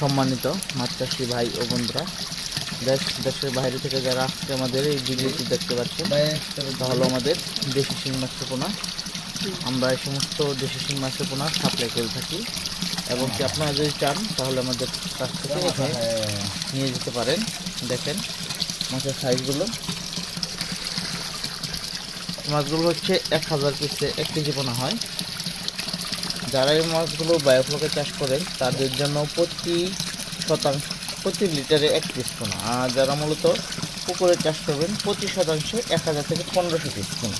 সম্মানিত মাছ চাষি ভাই ও বন্ধুরা, দেশ, দেশের বাইরে থেকে যারা আজকে আমাদের এই ভিডিওটি দেখতে পাচ্ছেন, তাহলে আমাদের দেশি শিং মাছের পোনা। আমরা এই সমস্ত দেশি শিং মাছের পোনা সাপ্লাই করে থাকি। এবং কি আপনারা যদি চান, তাহলে আমাদের কাছ থেকে এখানে নিয়ে যেতে পারেন। দেখেন, মাছের সাইজগুলো মাছগুলো হচ্ছে এক হাজার পিসে এক কেজি পোনা হয়। যারা এই মাছগুলো বায়োফ্লকে চাষ করেন, তাদের জন্য প্রতি শতাংশ, প্রতি লিটারে এক পিস পোনা আর যারা মূলত পুকুরে চাষ করবেন, প্রতি শতাংশে এক হাজার থেকে পনেরোশো পিস পোনা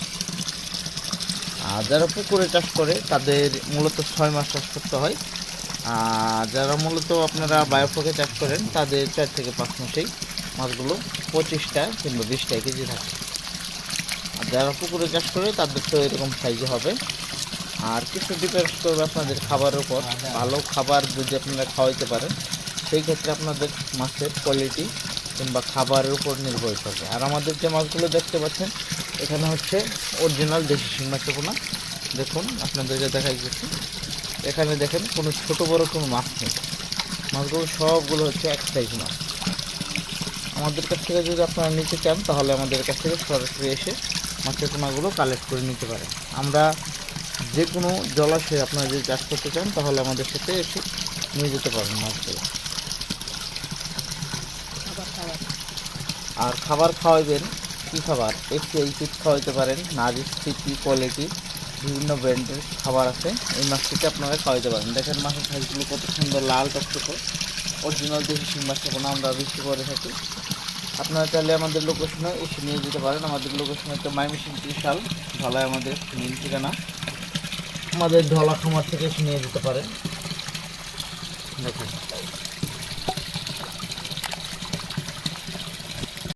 আর যারা পুকুরে চাষ করে, তাদের মূলত ছয় মাস চাষ করতে হয়। আর যারা মূলত আপনারা বায়োফ্লকে চাষ করেন, তাদের চার থেকে পাঁচ মাসেই মাছগুলো পঁচিশটা কিংবা বিশটা কেজি থাকে। আর যারা পুকুরে চাষ করে, তাদের তো এরকম সাইজে হবে। আর কিছু ডিপেন্ড করবে আপনাদের খাবারের উপর। ভালো খাবার যদি আপনারা খাওয়াইতে পারেন, সেই ক্ষেত্রে আপনাদের মাছের কোয়ালিটি কিংবা খাবারের উপর নির্ভর করবে আর আমাদের যে মাছগুলো দেখতে পাচ্ছেন, এখানে হচ্ছে অরিজিনাল দেশি শিং মাছের দেখুন, আপনাদেরকে দেখা গেছে এখানে দেখেন, কোনো ছোট বড় কোনো মাছ নেই। মাছগুলো সবগুলো হচ্ছে এক সাইজ মাছ। আমাদের কাছ থেকে যদি আপনারা নিতে চান, তাহলে আমাদের কাছ থেকে সরাসরি এসে মাছের পোনাগুলো কালেক্ট করে নিতে পারেন। আমরা যে কোনো জলাশয়ে আপনারা যদি চাষ করতে চান, তাহলে আমাদের সাথে এসে নিয়ে যেতে পারেন মাছগুলো। আর খাবার খাওয়াবেন কী খাবার? এফসিআই ফিট খাওয়াইতে পারেন নারিশ সিটি কোয়ালিটি বিভিন্ন ব্র্যান্ডের খাবার আছে। এই মাছটিকে আপনারা খাওয়াইতে পারেন। দেখেন মাছের সাইজগুলো কত সুন্দর, লাল টকটকে। অরিজিনাল দেশি শিং মাছটা কোনো আমরা বেশি করে থাকি। আপনারা চাইলে আমাদের লোকেশনে এসে নিয়ে যেতে পারেন। আমাদের লোকেশন হচ্ছে মাইমিশন ত্রিশাল ঢালায় আমাদের মেন ঠিকানা। আমাদের ঢলা খামার থেকে নিয়ে যেতে পারেন দেখেন।